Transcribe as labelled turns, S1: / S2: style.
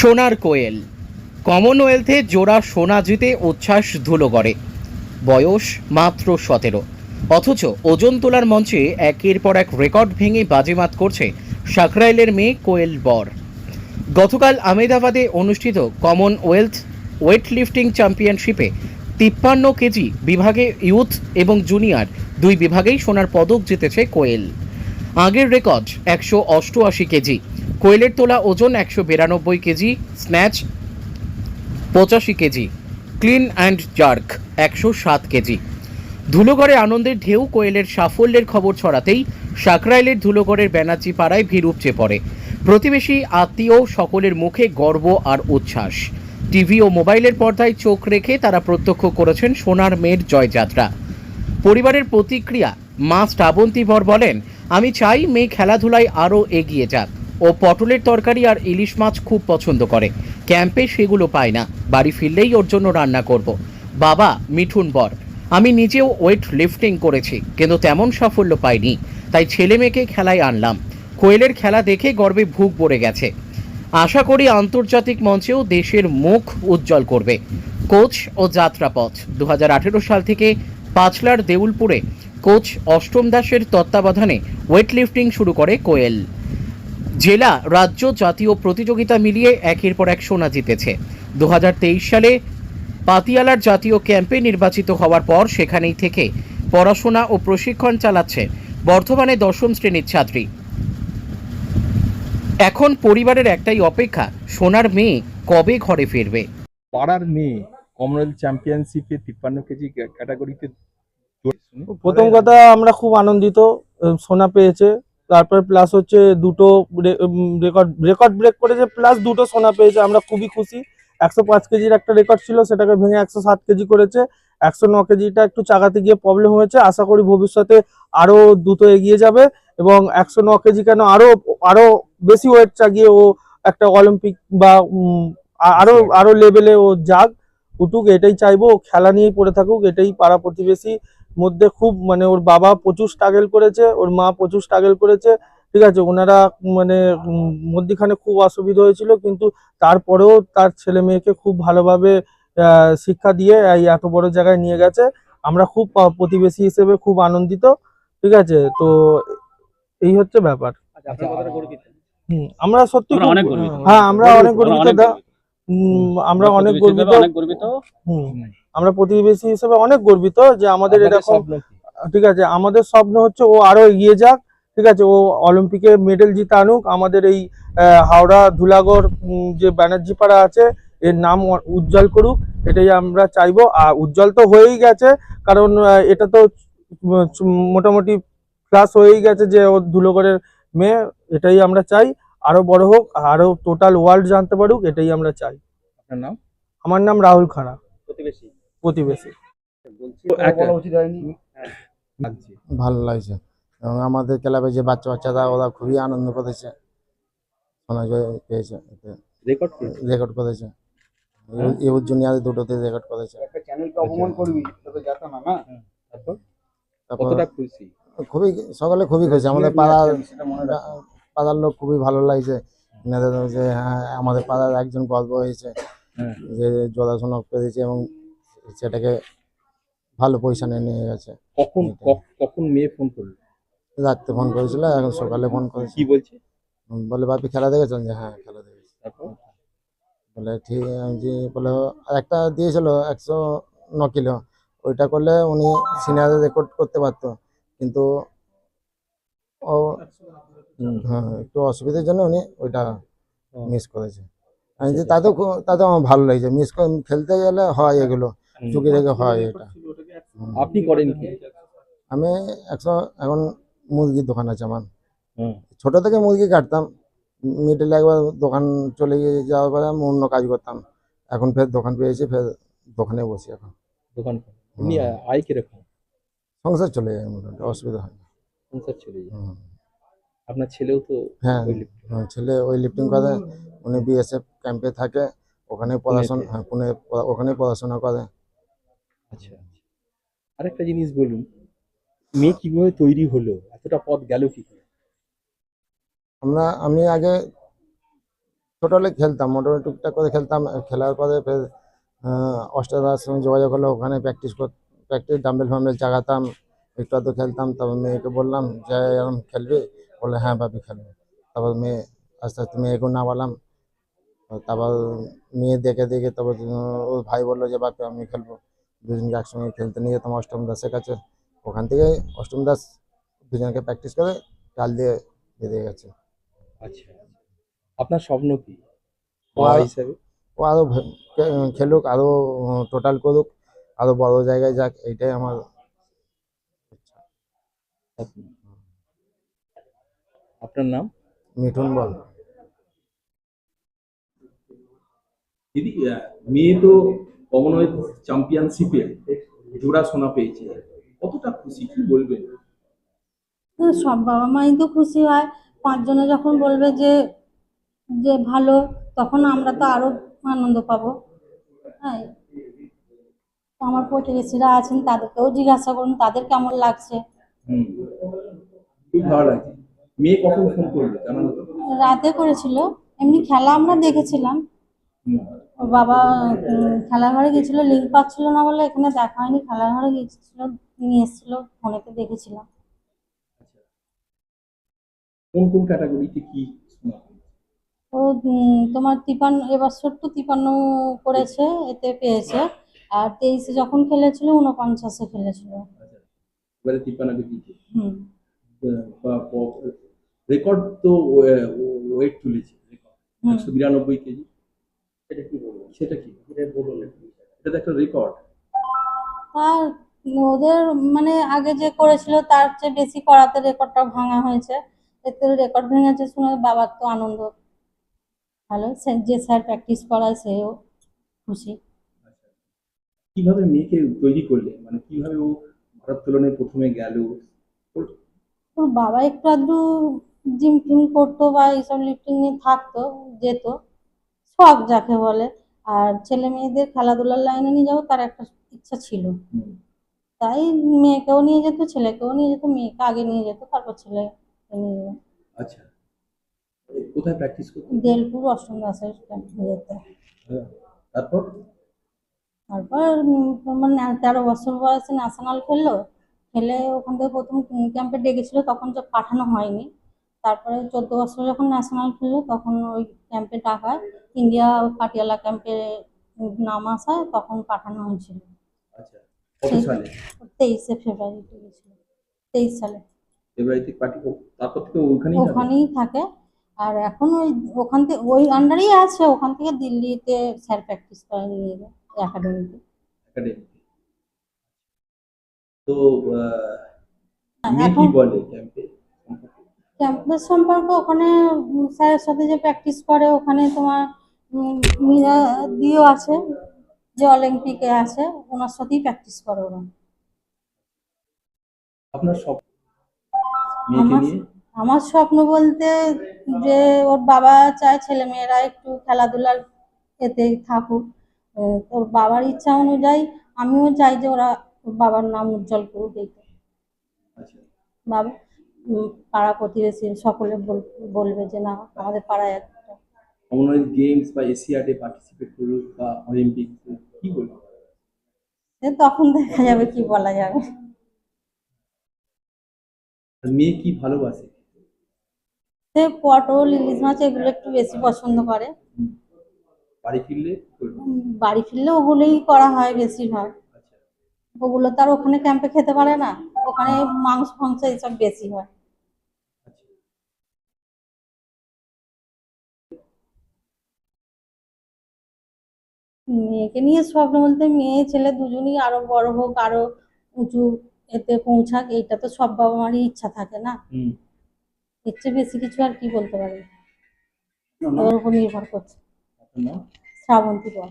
S1: সোনার কোয়েল। কমনওয়েলথে জোড়া সোনা জিতে উচ্ছ্বাস ধুলোগড়ে বয়স মাত্র সতেরো। অথচ ওজন তোলার মঞ্চে একের পর এক রেকর্ড ভেঙে বাজিমাত করছে সাকরাইলের মেয়ে কোয়েল বর। গতকাল আমেদাবাদে অনুষ্ঠিত কমনওয়েলথ ওয়েট লিফটিং চ্যাম্পিয়নশিপে তিপ্পান্ন কেজি বিভাগে ইউথ এবং জুনিয়র দুই বিভাগেই সোনার পদক জিতেছে কোয়েল। আগের রেকর্ড একশো অষ্টআশি কেজি। কোয়েলের তোলা ওজন একশো বিরানব্বই কেজি, স্ন্যাচ পঁচাশি কেজি, ক্লিন অ্যান্ড জার্ক একশো সাত কেজি। ধুলোগড়ে আনন্দের ঢেউ কোয়েলের সাফল্যের খবর ছড়াতেই সাকরাইলের ধুলোগড়ের ব্যানার্জি পাড়ায় ভিড় উপচে পড়ে। প্রতিবেশী আত্মীয় সকলের মুখে গর্ব আর উচ্ছ্বাস। টিভি ও মোবাইলের পর্দায় চোখ রেখে তারা প্রত্যক্ষ করেছেন সোনার মেয়ের জয়যাত্রা। পরিবারের প্রতিক্রিয়া, মা শ্রাবন্তী বর বলেন, আমি চাই মেয়ে খেলাধুলায় আরও এগিয়ে যাক। ও পটলের তরকারি আর ইলিশ মাছ খুব পছন্দ করে। ক্যাম্পে সেগুলো পায় না। বাড়ি ফিরলেই ওর জন্য রান্না করব। বাবা, মিঠুন বর, আমি নিজেও ওয়েট লিফটিং করেছি, কিন্তু তেমন সাফল্য পাইনি। তাই ছেলে মেয়েকে খেলায় আনলাম। কোয়েলের খেলা দেখে গর্বে ভুগ পড়ে গেছে। আশা করি আন্তর্জাতিক মঞ্চেও দেশের মুখ উজ্জ্বল করবে। কোচ ও যাত্রাপথ দু হাজার আঠেরো সাল থেকে পাঁচলার দেউলপুরে কোচ অষ্টম দাসের তত্ত্বাবধানে ওয়েট লিফটিং শুরু করে কোয়েল। জেলা রাজ্য জাতীয় প্রতিযোগিতা মিলিয়ে একের পর এক সোনা জিতেছে। দু হাজার তেইশ সালে পাতিয়ালার জাতীয় ক্যাম্পে নির্বাচিত হওয়ার পর সেখানেই থেকে পড়াশোনা ও প্রশিক্ষণ চালাচ্ছে বর্ধমানে দশম শ্রেণির ছাত্রী। এখন পরিবারের একটাই অপেক্ষা সোনার মেয়ে কবে ঘরে ফিরবে?
S2: পাড়ার মেয়ে কমনওয়েলথ চ্যাম্পিয়নশিপে তিপ্পান্ন কেজি ক্যাটাগরিতে
S3: প্রথম কথা আমরা খুব আনন্দিত সোনা পেয়েছে। তারপর প্লাস হচ্ছে দুটো রেকর্ড রেকর্ড ব্রেক করেছে প্লাস দুটো সোনা পেয়েছে, আমরা খুবই খুশি। একশো পাঁচ কেজির একটা রেকর্ড ছিল, সেটাকে ভেঙে একশো সাত কেজি করেছে। একশো ন কেজিটা একটু চাগাতে গিয়ে প্রবলেম হয়েছে। আশা করি ভবিষ্যতে আরও দ্রুত এগিয়ে যাবে এবং একশো ন কেজি কেন আরও আরও বেশি ওয়েট চাগিয়ে ও একটা অলিম্পিক বা আরও আ- আরও আরও লেভেলে ও যাক, উঠুক, এটাই চাইব। খেলা নিয়েই পড়ে থাকুক, এটাই পাড়া প্রতিবেশী। মধ্যে খুব মানে ওর বাবা প্রচুর স্ট্রাগল করেছে ওর মা প্রচুর স্ট্রাগল করেছে ঠিক আছে? ওনারা মানে মধ্যিখানে খুব অসুবিধা হয়েছিল কিন্তু তারপরেও তার ছেলে মেয়েকে খুব ভালোভাবে শিক্ষা দিয়ে এই এত বড় জায়গায় নিয়ে গেছে। আমরা খুব প্রতিবেশী হিসেবে খুব আনন্দিত ঠিক আছে? তো এই হচ্ছে ব্যাপার। হুম, আমরা সত্যি। হ্যাঁ আমরা অনেক গর্বিত। আমরা অনেক গর্বিত।
S4: অনেক গর্বিত।
S3: হুম। আমরা প্রতিবেশী হিসেবে অনেক গর্বিত যে আমাদের এরকম ঠিক আছে আমাদের স্বপ্ন হচ্ছে ও আরও এগিয়ে যাক ঠিক আছে ও অলিম্পিকে মেডেল জিতে আনুক। আমাদের এই হাওড়া ধুলাগড় যে ব্যানার্জি পাড়া আছে এর নাম উজ্জ্বল করুক এটাই আমরা চাইব। আর উজ্জ্বল তো হয়েই গেছে কারণ এটা তো মোটামুটি ক্লাস হয়েই গেছে যে ও ধুলোগড়ের মেয়ে এটাই আমরা চাই। আরও বড় হোক আরও টোটাল ওয়ার্ল্ড জানতে পারুক এটাই আমরা চাই।
S2: আপনার নাম?
S3: আমার নাম রাহুল খাড়া।
S4: প্রতিবেশী।
S3: প্রতিবেশী।
S5: লাগছে ভালো লাগছে। এবং আমাদের ক্লাবে যে বাচ্চা বাচ্চারা ওরা খুবই আনন্দ করেছে। পেয়েছে।
S4: রেকর্ড
S5: রেকর্ড করেছে। জুনিয়র দুটোতে রেকর্ড করেছে।
S6: একটা চ্যানেলকে অপমান করবি তবে যাতা না না?
S2: তারপর?
S5: তারপর
S2: কতটা খুশি?
S5: খুবই সকালে খুবই খুশি। আমাদের পাড়ার পাড়ার লোক খুবই ভালো লাগছে। এনাদের যে হ্যাঁ আমাদের পাড়ার একজন গল্প হয়েছে
S2: হ্যাঁ।
S5: যে জোড়াশোনা পেরেছে এবং সেটাকে ভালো পয়সা নিয়ে গেছে।
S2: কখন কখন মেয়ে ফোন করল?
S5: রাত্রে ফোন করেছিল এখন সকালে ফোন করেছে।
S2: কি বলছে?
S5: বলে বাপি খেলা দেখেছেন? যে হ্যাঁ খেলা দেখেছি। বলে ঠিক আমি যে বলে একটা দিয়েছিল একশো ন কিলো। ওইটা করলে উনি সিনিয়রে রেকর্ড করতে পারতো। কিন্তু ও হ্যাঁ একটু অসুবিধার জন্য উনি ওইটা মিস করেছে। আমি যে তাতেও খু- তাতেও আমার ভালো লাগছে। মিস খেলতে গেলে হয় এগুলো। চুকি রেখে হয় এটা।
S2: আপনি করেন কি?
S5: আমি একশো এখন মুরগির দোকান আছে আমার। ছোট থেকে মুরগি কাটতাম। মিডিলে একবার দোকান চলে গিয়ে যাওয়ার পরে আমি অন্য কাজ করতাম। এখন ফের দোকান পেয়েছি ফের দোকানে বসি এখন।
S2: দোকান আয় কীরকম?
S5: সংসার চলে যায় মোটামুটি অসুবিধা হয়
S2: সংসার চলে যায়। আপনার ছেলেও তো
S5: হ্যাঁ
S2: লিফট-
S5: ছেলে ওই লিফটিং করে উনি বিএসএফ ক্যাম্পে থাকে ওখানে পড়াশোনা হ্যাঁ পুনে ওখানে পড়াশোনা করে।
S2: আচ্ছা আচ্ছা। আরেকটা জিনিস বলুন মেয়ে কীভাবে তৈরি হলো? এতটা পথ গেল কি করে?
S5: আমরা আমি আগে ছোটবেলায় খেলতাম মোটামুটি টুকটাক করে খেলতাম খেলার পরে ফের অষ্টাদার সঙ্গে যোগাযোগ হলো ওখানে প্র্যাকটিস প্র্যাকটিস ডাম্বেল ফাম্বেল চাগাতাম একটু আধটু খেলতাম তারপর মেয়েকে বললাম যে এরকম খেলবি? বললে হ্যাঁ বাপি খেলব। তারপর মেয়ে আস্তে আস্তে মেয়েকে নামালাম। তারপর মেয়ে দেখে দেখে তারপর ও ভাই বলল যে বাপি আমি খেলব। দুজনকে একসঙ্গে খেলতে নিয়ে যেতাম অষ্টম দাসের কাছে। ওখান থেকে অষ্টম দাস দুজনকে প্র্যাকটিস করে কাল দিয়ে বেরিয়ে গেছে।
S2: আচ্ছা। আপনার স্বপ্ন কি?
S5: ও
S2: বাবা
S5: আর-
S2: হিসাবে?
S5: ও আরও খেলুক আরও টোটাল করুক আরও বড় জায়গায় যাক এইটাই আমার।
S2: আপনার নাম?
S5: মিঠুন বল।
S4: দিদি মেয়ে তো কমনওয়েলথ চ্যাম্পিয়নশিপে জোড়া সোনা পেয়েছে। কতটা খুশি কি বলবেন?
S7: সব বাবা মাই তো খুশি হয়। পাঁচজনে যখন বলবে যে যে ভালো তখন আমরা তো আরও আনন্দ পাবো। হ্যাঁ। আমার প্রতিবেশীরা আছেন তাদেরকেও জিজ্ঞাসা করুন তাদের কেমন লাগছে?
S4: খুব ভালো লাগছে মেয়ে কখন ফোন করল জানানো তো?
S7: রাতে করেছিল। এমনি খেলা আমরা দেখেছিলাম। ওর বাবা খেলার ঘরে গেছিল লিঙ্ক পাচ্ছিল না বলে এখানে দেখা হয়নি। খেলার ঘরে গেছিল নিয়ে এসেছিল। ফোনেতে দেখেছিলাম।
S4: কোন কোন ক্যাটাগরিতে কি
S7: ও তোমার তিপান্ন এবছর তো তিপান্ন করেছে এতে পেয়েছে। আর তেইশে যখন খেলেছিল উনপঞ্চাশে খেলেছিল।
S4: আচ্ছা তিপ্পান্নকে
S7: হুম।
S4: রেকর্ড তো ওয়েট তুলেছে রেকর্ড।
S7: হুম।
S4: একশো বিরানব্বই কেজি। সেটা কি বলব? সেটা কি? এটা বলুন এটা তো একটা রেকর্ড।
S7: আর ওদের মানে আগে যে করেছিল তার চেয়ে বেশি করাতে রেকর্ডটা ভাঙা হয়েছে। এতে রেকর্ড ভেঙেছে শুনে বাবার তো আনন্দ। ভালো যে স্যার প্র্যাকটিস করায় সেও খুশি।
S4: কীভাবে মেয়েকে তৈরি করলে? মানে কীভাবে ও ভারোত্তোলনে প্রথমে গেল। ওর-
S7: বাবা একটু আধটু জিম ফিম করতো বা এইসব লিফটিং নিয়ে থাকতো যেত। শখ যাকে বলে। আর ছেলে মেয়েদের খেলাধুলার লাইনে নিয়ে যাব তার একটা ইচ্ছা ছিল। তাই মেয়েকেও নিয়ে যেত ছেলেকেও নিয়ে যেত মেয়েকে আগে নিয়ে যেত তারপর ছেলে নিয়ে যেত।
S4: আচ্ছা। কোথায় প্র্যাকটিস করতে?
S7: দেলপুর অষ্টম দাসের যেত।
S4: হ্যাঁ। তারপর?
S7: তারপর উম তোমার না- তেরো বছর বয়সে ন্যাশনাল খেললো। খেলে ওখান থেকে প্রথম ক্যাম্পে ডেকেছিল তখন তো পাঠানো হয়নি। তারপরে চোদ্দ বছর যখন ন্যাশনাল খেললো তখন ওই ক্যাম্পে টাকায় ইন্ডিয়া পাটিয়ালা ক্যাম্পে নাম আসায় তখন পাঠানো হয়েছিল।
S4: আচ্ছা
S7: তেইশে ফেব্রুয়ারিতে গেছিল। তেইশ সালে।
S4: ফেব্রুয়ারিতে তারপর থেকে ওখানেই থাকে?
S7: ওখানেই থাকে। আর এখন ওই ওখান থেকে ওই আন্ডারেই আছে। ওখান থেকে দিল্লিতে স্যার প্র্যাকটিস করে নিয়ে যায়। একাডেমিতে
S4: একাডেমিতে তো কি বলে ক্যাম্পে?
S7: ক্যাম্পাস সম্পর্কে ওখানে স্যারের সাথে যে প্র্যাকটিস করে ওখানে তোমার উম মীরা দিও আছে যে অলিম্পিকে আছে ওনার সাথেই প্র্যাকটিস করে ওরা।
S4: আপনার সব
S7: আমার আমার স্বপ্ন বলতে যে ওর বাবা চায় ছেলে মেয়েরা একটু খেলাধুলার এতে থাকুক। ওর বাবার ইচ্ছা অনুযায়ী আমিও চাই যে ওরা বাবার নাম উজ্জ্বল করুক এইটা
S4: আচ্ছা।
S7: বাবা পাড়া প্রতিবেশী সকলে বল- বলবে যে না আমাদের পাড়ায় একটা।
S4: কমনওয়েলথ গেমস বা এশিয়াডে পার্টিসিপেট করুক বা অলিম্পিক কি বলব?
S7: সে তখন দেখা যাবে কি বলা যাবে।
S4: মেয়ে কি ভালোবাসে?
S7: সে পটল ইলিশ মাছ এগুলো একটু বেশি পছন্দ করে।
S4: বাড়ি ফিরলে
S7: বাড়ি ফিরলে ওগুলোই করা হয় বেশিরভাগ।
S4: আচ্ছা।
S7: ওগুলো তো আর ওখানে ক্যাম্পে খেতে পারে না। ওখানে মাংস ফাংস এইসব বেশি হয়।
S4: আচ্ছা।
S7: মেয়েকে নিয়ে স্বপ্ন বলতে মেয়ে ছেলে দুজনই আরও বড় হোক আরও উঁচু এতে পৌঁছাক এইটা তো সব বাবা মারই ইচ্ছা থাকে না। এর চেয়ে বেশি কিছু আর কি বলতে পারি? ওর উপর নির্ভর করছে।
S4: নাম
S7: শ্রাবন্তী বল।